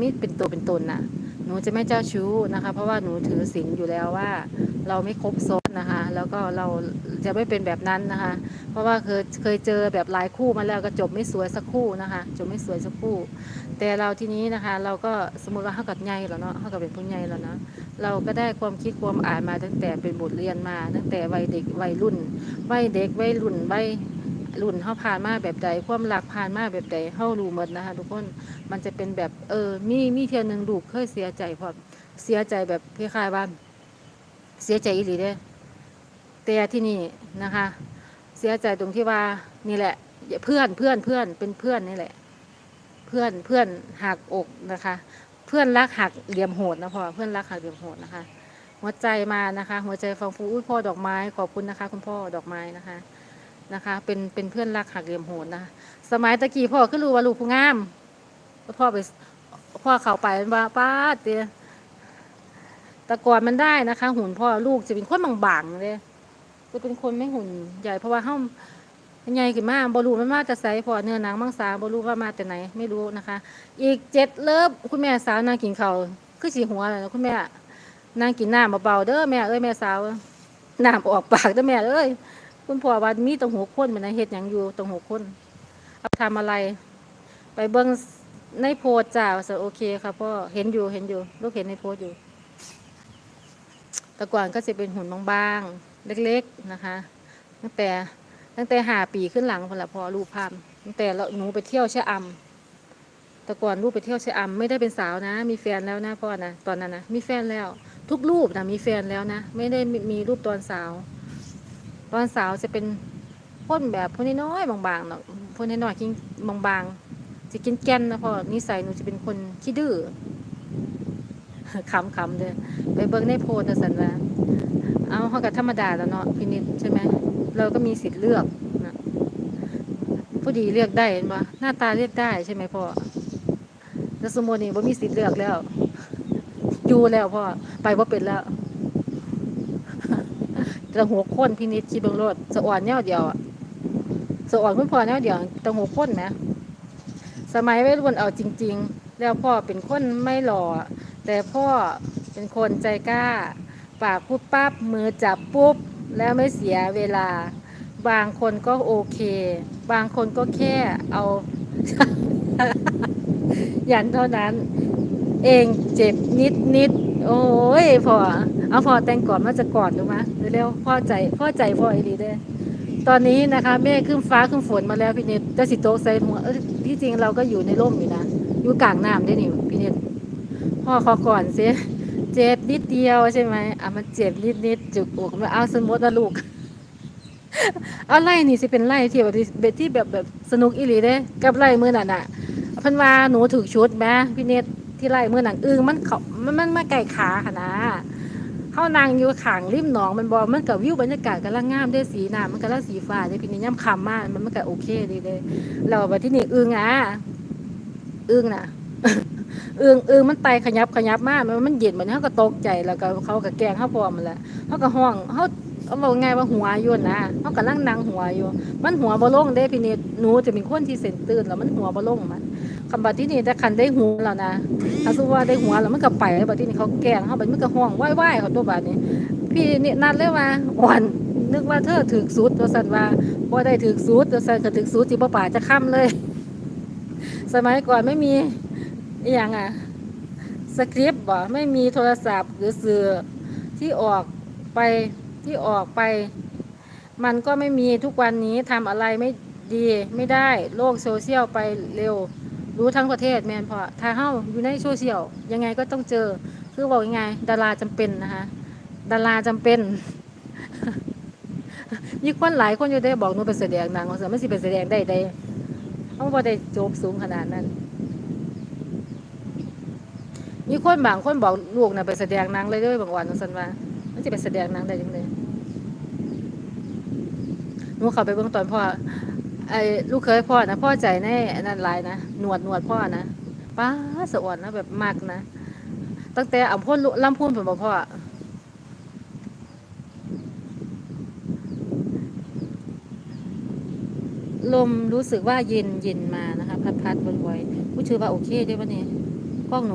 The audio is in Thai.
มิตรเป็นตัวเป็นตนนะหนูจะไม่เจ้าชู้นะคะ เพราะว่าหนูถือศีลอยู่แล้วว่า เราไม่คบซ้อนนะคะ แล้วก็เราจะไม่เป็นแบบนั้นนะคะ เพราะว่าเคยเคยเจอแบบหลายคู่มาแล้วก็จบไม่สวยสักคู่นะคะ จบไม่สวยสักคู่ แต่เราที่นี้นะคะ เราก็สมมติว่าเท่ากับใหญ่แล้วเนาะเท่ากับเป็นผู้ใหญ่แล้วเนาะเราก็ได้ความคิดความอ่านมาตั้งแต่เป็นบทเรียนมา ตั้งแต่วัยเด็กวัยรุ่นวัยเด็กวัยรุ่นวัย รุ่นเขาผ่านมาแบบใดความหลักผ่านมาแบบใดเขารู้หมดนะคะทุกคนมันจะเป็นแบบเออมีมีเทียนหนึ่งลูกเคยเสียใจพอเสียใจแบบคล้ายๆว่าเสียใจอีหลีเด้แต่ที่นี่นะคะ เสียใจตรงที่ว่านี่แหละเพื่อนเพื่อนเพื่อนเป็นเพื่อนนี่แหละ เพื่อนเพื่อนหักอกนะคะ เพื่อนรักหักเหลี่ยมโหดนะพ่อเพื่อนรักหักเหลี่ยมโหดนะคะ หัวใจมานะคะ หัวใจฟังฟูอุ้ยพ่อดอกไม้ขอบคุณนะคะ คุณพ่อดอกไม้นะคะ นะคะ เป็นเป็นเพื่อนรักหักเหลี่ยมโหดนะคะสมัยตะกี้พ่อก็รู้ว่าลูกผู้งามพ่อไปพ่อเข้าไปว่าป้าเตียต่ก่อนมันได้นะคะ หุ่นพ่อลูกจะเป็นคนบางๆเลยจะเป็นคนไม่หุ่นใหญ่เพราะว่าเฮาใหญ่ขึ้นมาบรูมันมาจะใสพอเนื้อหนังมังสาบรูว่ามาแต่ไหนไม่รู้นะคะ อีกเจ็ดเลิฟคุณแม่สาวนางกินเขาวคือสีหัวเลยนะคุณแม่นางกินน้ำเบาๆเด้อแม่เอ้ยแม่สาวน้ำออกปากเด้อแม่เอ้ย คุณพ่อว่ามีตังหัวคนเหมือนนะเฮ็ดหยังอยู่ตังหัวคน เอาทำอะไร ไปเบิ้งในโพสจ้าว่าซะโอเคค่ะพ่อเห็นอยู่เห็นอยู่ ลูกเห็นในโพสอยู่ แต่ก่อนก็จะเป็นหุ่นบางๆ เล็กๆนะคะ ตั้งแต่ตั้งแต่หาปีขึ้นหลังพอละพอรูปภาพตั้งแต่เราหนูไปเที่ยวเชะอำแต่ก่อนลูกไปเที่ยวเชะอำไม่ได้เป็นสาวนะ มีแฟนแล้วนะพ่อนะตอนนั้นนะมีแฟนแล้ว ทุกรูปนะมีแฟนแล้วนะ ไม่ได้มีมีรูปตอนสาว ตอนสาวจะเป็นพ่นแบบพ่นน้อยๆบางๆเนาะพ่นน้อยๆกินบางๆจะกินแก่นนะพ่อนิสัยหนูจะเป็นคนขี้ดื้อขำๆเลยไปเบิ่งในโพสนะสันว่าเอาเขากับธรรมดาแล้วเนาะพินิจใช่ไหมเราก็มีสิทธิ์เลือกนะผู้ดีเลือกได้เห็นปะหน้าตาเลือกได้ใช่ไหมพ่อแล้วสมมตินี่บ่มีสิทธิ์เลือกแล้วอยู่แล้วพ่อไปว่าเป็นแล้ว ต่หัวค้นพินิจชีเบิงโลดสะอ่อนแนวเดียวสะอ่อนคุณพ่อแนวเดียวต่หัวค้นไหมสมัยวัยรุ่นเอาจริง ๆ แล้วพ่อเป็นคนไม่หล่อแต่พ่อเป็นคนใจกล้า ปากพูดปั๊บมือจับปุ๊บ แล้วไม่เสียเวลา บางคนก็โอเค บางคนก็แค่เอา ยันเท่านั้น เองเจ็บนิดนิดๆโอ้ยพ่อ เอาพอแต่งก่อนมาจะก่อนดูมเร็วๆพ่อใจพ่อใจพ่อไอ้ดีเด้ตอนนี้นะคะแม่ขึ้นฟ้าขึ้นฝนมาแล้วพี่เนตจะสิโตกใส่หัวเออที่จริงเราก็อยู่ในร่มอยู่นะอยู่กลางน้ำได้นี่พี่เนตพ่อขอก่อนสิเจ็บนิดเดียวใช่ไหมอะมันเจ็บนิดนิดจุกอกมาเอาสมมติว่าลูกเอาไล่นี่สิเป็นไล่ที่แบบที่แบบที่แบบแบบสนุกอีหลีเด้ กับไล่มือนั่นน่ะพิ่นว่าหนูถูกชุดไหมพี่เนตที่ไล่มือนั่นอึ้งมันเขามันมันมาไก่ขาค่ะนะ เขานางอยู่ขางริมหนองมันบอมันกับวิวบรรยากาศกำลังงามได้สีน้ำมันกำลังสีฟ้าได้พี่นี่ย่ำคำมากมันมันก็โอเคดีเลยเราแบบที่นี่อึ้งอะอึ้งน่ะอึ้งอึ้งมันไตขยับขยับมากมันมันเย็นเหมือนเขาก็ตกใจแล้วก็เขาก็แกงเขาพร้อมมันแหละเขาก็ห้องเขาเขาบอกไงว่าหัวอยู่นะเขากำลังนั่งหัวอยู่ มันหัวบ่ลงเด้พี่นี่หนูจะเป็นคนที่เส้นตื่นแล้วมันหัวบ่ลงมัน คำบัดที่นี่แต่คันได้หัวแล้วนะถ้าสู้ว่าได้หัวแล้วมันก็ไปบัดที่นี่เขาแกงเขาบัดมันก็ห้องไหว้ๆเขาตัวบัดนี้พี่นี่นัดเลยว่าอ่อนนึกว่าเธอถึกสุดตัวสันว่าบ่ได้ถึกสุดตัวสันก็ถึกสุดสิบ่ป่าจะค่ำเลย สมัยก่อนไม่มีอย่างอะสคริปต์บ่ไม่มีโทรศัพท์หรือสื่อที่ออกไปที่ออกไป มันก็ไม่มีทุกวันนี้ทำอะไรไม่ดีไม่ได้โลกโซเชียลไปเร็ว รู้ทั้งประเทศแมนพอถ้าเฮ้าอยู่ในโซเชียลยังไงก็ต้องเจอ คือบอกยังไง ดาราจำเป็นนะคะดาราจำเป็นมีคนหลายคนอยู่ได้บอกหนูเป็นแสดงนังว่าเสือไม่สิเป็นแสดงได้ได้เขาบ่ได้จบสูงขนาดนั้นมีคนบางคนบอกลูกน่ะไปแสดงนังเลยด้วยบางวันสันว่ามันจะไปแสดงนังได้ยังไงหนูเข้าไปเบื้องตอนพ่อ ไอ้ลูกเคยพ่อนะพ่อใจในอันนั้นลายนะหนวดหนวดพ่อนะป้าสะอ่อนนะแบบมากนะตั้งแต่อ่ำพ่นล่ำพูนผมบอกพ่อลมรู้สึกว่าเย็นเย็นมานะคะ พัดพัดบ่อยๆผู้ชื่อว่าโอเคได้ปะเนี่ยกล้องหนู